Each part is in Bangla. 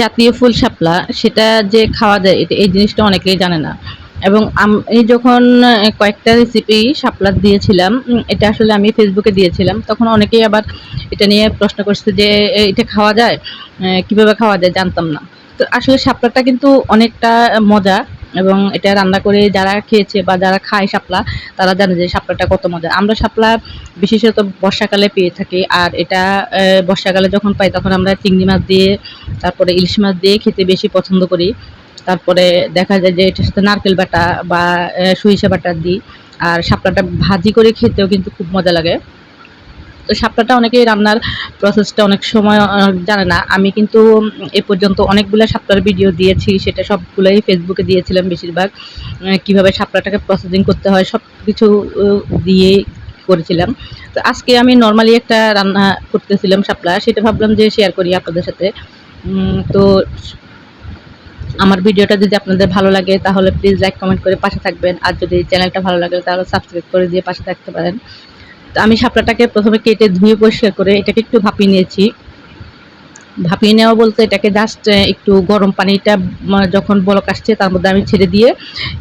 জাতীয় ফুল শাপলা, সেটা যে খাওয়া যায় এটা এই জিনিসটা অনেকেই জানে না। এবং আমি যখন কয়েকটা রেসিপি শাপলার দিয়েছিলাম এটা আসলে আমি ফেসবুকে দিয়েছিলাম, তখন অনেকেই আবার এটা নিয়ে প্রশ্ন করছে যে এটা খাওয়া যায়? কীভাবে খাওয়া যায়? জানতাম না। তো আসলে শাপলাটা কিন্তু অনেকটা মজা। এবং এটা রান্না করে যারা খেয়েছে বা যারা খায় শাপলা, তারা জানে যে শাপলাটা কত মজা আমরা শাপলা বিশেষত বর্ষাকালে পেয়ে থাকি আর এটা বর্ষাকালে যখন পাই তখন আমরা চিংড়ি মাছ দিয়ে, তারপরে ইলিশ মাছ দিয়ে খেতে বেশি পছন্দ করি। তারপরে দেখা যায় যে এটার সাথে নারকেল বাটা বা সরিষা বাটা দিই। আর শাপলাটা ভাজি করে খেতেও কিন্তু খুব মজা লাগে। তো শাপলাটা অনেকেই রান্নার প্রসেসটা অনেক সময় জানে না। আমি কিন্তু এ পর্যন্ত অনেকগুলো শাপলার ভিডিও দিয়েছি, সেটা সবগুলোই ফেসবুকে দিয়েছিলাম বেশিরভাগ। কীভাবে শাপলাটাকে প্রসেসিং করতে হয় সব কিছু দিয়ে করেছিলাম। তো আজকে আমি নর্মালি একটা রান্না করতেছিলাম শাপলা সেটা ভাবলাম যে শেয়ার করি আপনাদের সাথে। তো আমার ভিডিওটা যদি আপনাদের ভালো লাগে, তাহলে প্লিজ লাইক কমেন্ট করে পাশে থাকবেন। আর যদি চ্যানেলটা ভালো লাগে, তাহলে সাবস্ক্রাইব করে দিয়ে পাশে থাকতে পারেন। আমি শাপলাটাকে প্রথমে কেটে ধুয়ে পরিষ্কার করে এটাকে একটু ভাপিয়ে নিয়েছি। ভাপিয়ে নেওয়া বলতে এটাকে জাস্ট একটু গরম পানিটা যখন বলক আসছে তার মধ্যে আমি ছেড়ে দিয়ে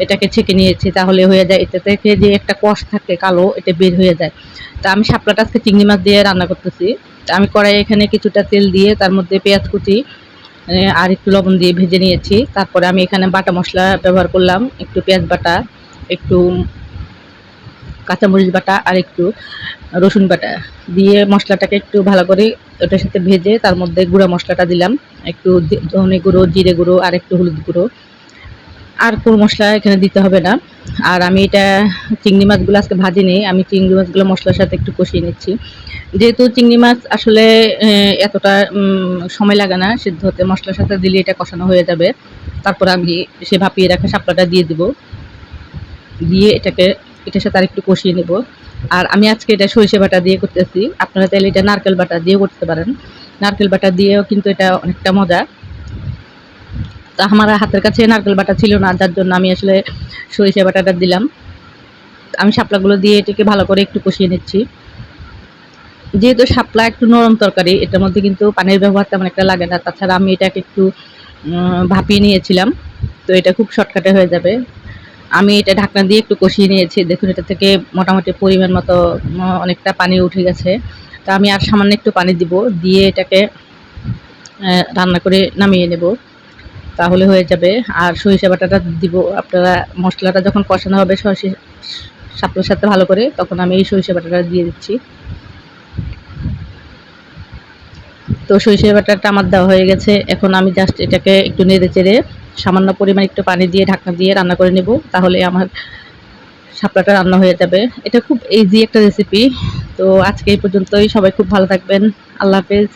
এটাকে ছেঁকে নিয়েছি তাহলে হয়ে যায় এটা থেকে যে একটা কষ থাকে কালো, এটা বের হয়ে যায়। তা আমি শাপলাটা আজকে চিংড়ি মাছ দিয়ে রান্না করতেছি। তা আমি কড়াই এখানে কিছুটা তেল দিয়ে তার মধ্যে পেঁয়াজ কুচি আর একটু লবণ দিয়ে ভেজে নিয়েছি। তারপরে আমি এখানে বাটা মশলা ব্যবহার করলাম, একটু পেঁয়াজ বাটা, একটু কাঁচামরিচ বাটা আর একটু রসুন বাটা। দিয়ে মশলাটাকে একটু ভালো করে ওটার সাথে ভেজে তার মধ্যে গুঁড়া মশলাটা দিলাম। একটু ধনে গুঁড়ো, জিরে গুঁড়ো আর একটু হলুদ গুঁড়ো। আর কোনো মশলা এখানে দিতে হবে না। আর আমি এটা চিংড়ি মাছগুলো আজকে ভাজি নেই আমি চিংড়ি মাছগুলো মশলার সাথে একটু কষিয়ে নিচ্ছি। যেহেতু চিংড়ি মাছ আসলে এতটা সময় লাগে না সিদ্ধ হতে, মশলার সাথে দিলে এটা কষানো হয়ে যাবে। তারপর আমি সে ভাপিয়ে রাখা শাপলাটা দিয়ে দিব। দিয়ে এটাকে এটার সাথে আরেকটু কষিয়ে নেব। আর আমি আজকে এটা সরিষা বাটা দিয়ে করতেছি। আপনারা চাইলে এটা নারকেল বাটা দিয়েও করতে পারেন। নারকেল বাটা দিয়েও কিন্তু এটা অনেকটা মজা। তা আমার হাতের কাছে নারকেল বাটা ছিল না, যার জন্য আমি আসলে সরিষা বাটাটা দিলাম। আমি শাপলাগুলো দিয়ে এটাকে ভালো করে একটু কষিয়ে নিচ্ছি। যেহেতু শাপলা একটু নরম তরকারি, এটার মধ্যে কিন্তু পানির ব্যবহার তেমন একটা লাগে না। তাছাড়া আমি এটাকে একটু ভাপিয়ে নিয়েছিলাম। তো এটা খুব শর্টকাটে হয়ে যাবে। আমি এটা ঢাকনা দিয়ে একটু কষিয়ে নিয়েছি। দেখুন, এটা থেকে মোটামুটি পরিমাণ মতো অনেকটা পানি উঠে গেছে। তো আমি আর সামান্য একটু পানি দিব, দিয়ে এটাকে রান্না করে নামিয়ে নেব। তাহলে হয়ে যাবে। আর সরিষা বাটাটা দিব। আপনারা মশলাটা যখন কষানো হবে, সরিষা শাপলার সাথে ভালো করে, তখন আমি এই সরিষা বাটাটা দিয়ে দিচ্ছি। তো সরিষা বাটাটা আমার দেওয়া হয়ে গেছে। এখন আমি জাস্ট এটাকে একটু নেড়ে চেড়ে সামান্য পরিমাণ একটু পানি দিয়ে ঢাকনা দিয়ে রান্না করে নেব, তাহলে আমার শাপলাটা রান্না হয়ে যাবে। এটা খুব ইজি একটা রেসিপি তো আজকে এই পর্যন্তই। সবাই খুব ভালো থাকবেন। আল্লাহ হাফেজ।